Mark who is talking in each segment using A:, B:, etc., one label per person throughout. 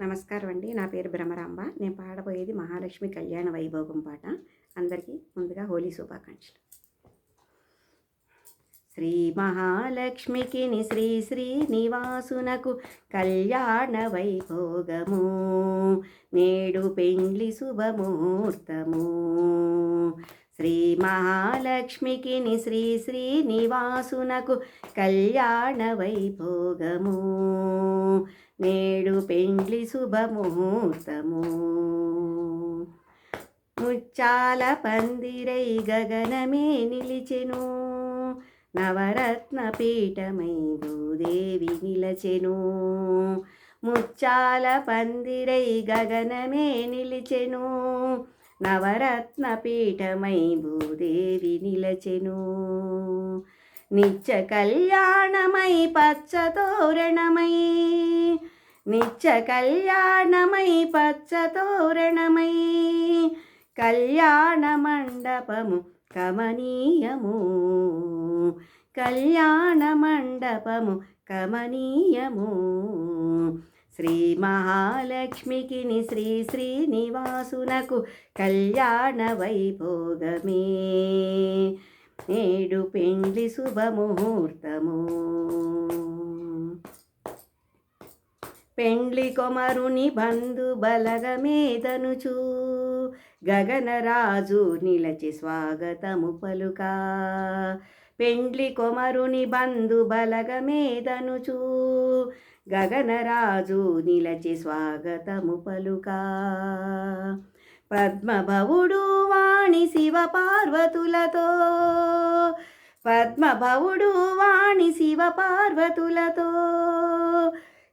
A: నమస్కారం అండి. నా పేరు భ్రమరాంబ. నేను పాడబోయేది మహాలక్ష్మి కళ్యాణ వైభోగం పాట. అందరికీ ముందుగా హోలీ శుభాకాంక్షలు. శ్రీ మహాలక్ష్మికి శ్రీ శ్రీ శ్రీనివాసునకు కళ్యాణ వైభోగము. నేడు పెండ్లి శుభముహూర్తము. శ్రీ మహాలక్ష్మికి శ్రీ శ్రీ శ్రీనివాసునకు కళ్యాణ వైభోగము. నేడు పెండ్లి శుభముహూర్తము. ముచ్చాల పందిరై గగనమే నిలిచెను. నవరత్న పీఠమై భూదేవి నిలచెను. ముచ్చాల పందిరై గగనమే నిలిచెను. నవరత్న పీఠమై భూదేవి నిలచెను. నిత్య కళ్యాణమై పచ్చ తోరణమై నిత్య కళ్యాణమై పచ్చతోరణమై కళ్యాణ మండపము కమనీయము. కళ్యాణ మండపము కమనీయము. శ్రీ మహాలక్ష్మికి శ్రీ శ్రీనివాసునకు కళ్యాణ వైభోగమే. నేడు పెండ్లి శుభముహూర్తము. పెండ్లి కొమరుని బంధు బలగమేదనుచు గగనరాజు నిలచి స్వాగతము పలుక. పెండ్లి కొమరుని బంధు బలగమేదనుచు గగనరాజు నిలచి స్వాగతము పలుక. పద్మభవుడు వాణి శివ పార్వతులతో పద్మభవుడు వాణి శివ పార్వతులతో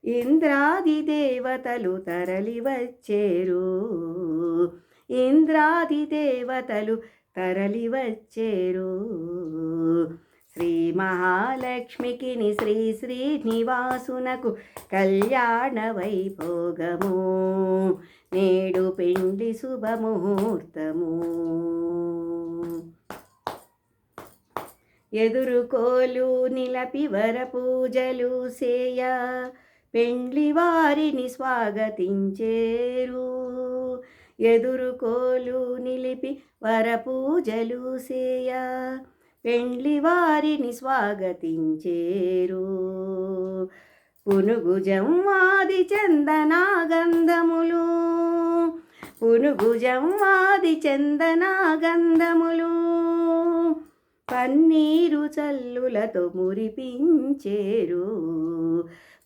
A: ఇంద్రాది దేవతలు తరలి వచ్చేరు. ఇంద్రాది దేవతలు తరలి వచ్చేరు. శ్రీ మహాలక్ష్మికిని శ్రీ శ్రీనివాసునకు కళ్యాణ వైభోగము. నేడు పిండి శుభముహూర్తము. ఎదురుకోలు నిలపి వర పూజలు సేయ. పెండ్లి వారిని స్వాగతించేరు. ఎదురుకోలు నిలిపి వరపూజలు సేయ. పెండ్లి వారిని స్వాగతించేరు. పునుగుజం వాది చందనా గంధములు పునుగుజం వాది చందనా గంధములు పన్నీరు చల్లులతో మురిపించేరు.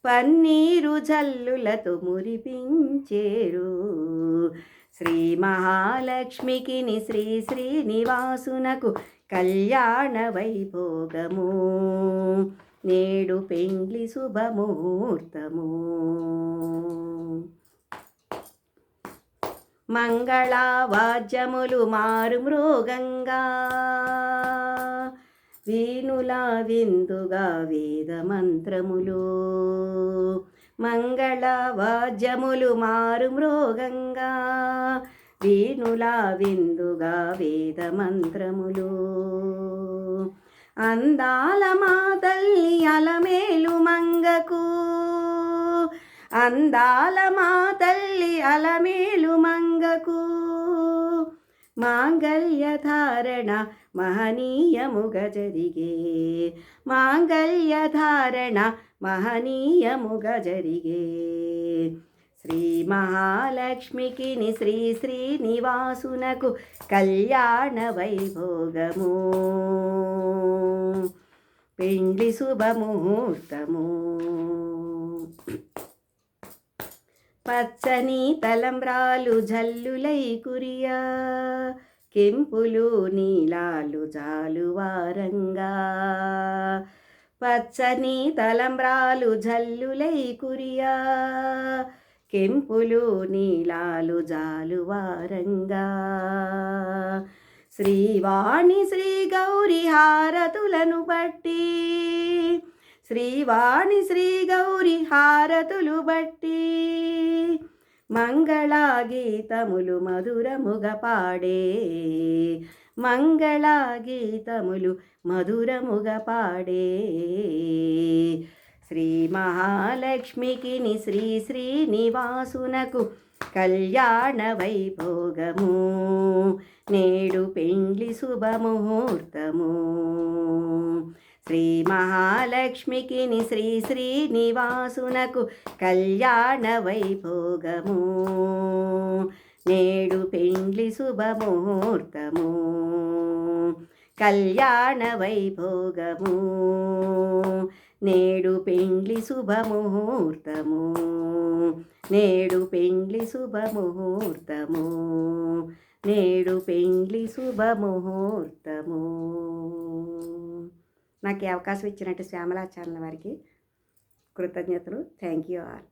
A: పన్నీరు జల్లులతో మురిపించేరు. శ్రీ మహాలక్ష్మికిని శ్రీ శ్రీనివాసునకు కళ్యాణ వైభోగము. నేడు పెండ్లి శుభముహూర్తము. మంగళవాద్యములు మారు మృగంగా వీణులా విందుగా వేద మంత్రములు మంగళ మంగళవాద్యములు మారు మృగంగా వీణులా విందుగా వేద మంత్రములు అందాల మా తల్లి అలమేలు మంగకు. అందాల మా తల్లి అలమేలు మంగకు. మాంగళ్య ధారణ మహనీయముగా జరిగే మాంగళ్య ధారణ మహనీయముగా జరిగే శ్రీ మహాలక్ష్మికిని శ్రీ శ్రీనివాసునకు కళ్యాణ వైభోగము. పెండ్లి శుభముహూర్తము. పచ్చని తలంబ్రాలు జల్లులై కురియా. కెంపులు నీలాలు జాలువారంగా పచ్చని తలంబ్రాలు జల్లులై కురియా. కెంపులు నీలాలు జాలువారంగా శ్రీవాణి శ్రీ గౌరి హారతులను బట్టి శ్రీవాణి శ్రీ గౌరి హారతులు బట్టి మంగళాగీతములు మధురముగ పాడే. మంగళాగీతములు మధురముగ పాడే. శ్రీ మహాలక్ష్మికిని శ్రీ శ్రీనివాసునకు కళ్యాణ వైభోగము. నేడు పెండ్లి శుభముహూర్తము. శ్రీ మహాలక్ష్మికి ని శ్రీ శ్రీనివాసునకు కళ్యాణ వైభోగము. నేడు పెండ్లి శుభముహూర్తము. కళ్యాణ వైభోగము. నేడు పెండ్లి శుభముహూర్తము. నేడు పెండ్లి శుభముహూర్తము. నేడు పెండ్లి శుభముహూర్తము. నాకు ఈ అవకాశం ఇచ్చినట్టు శ్యామలా ఛానల్ వారికి కృతజ్ఞతలు. Thank you all.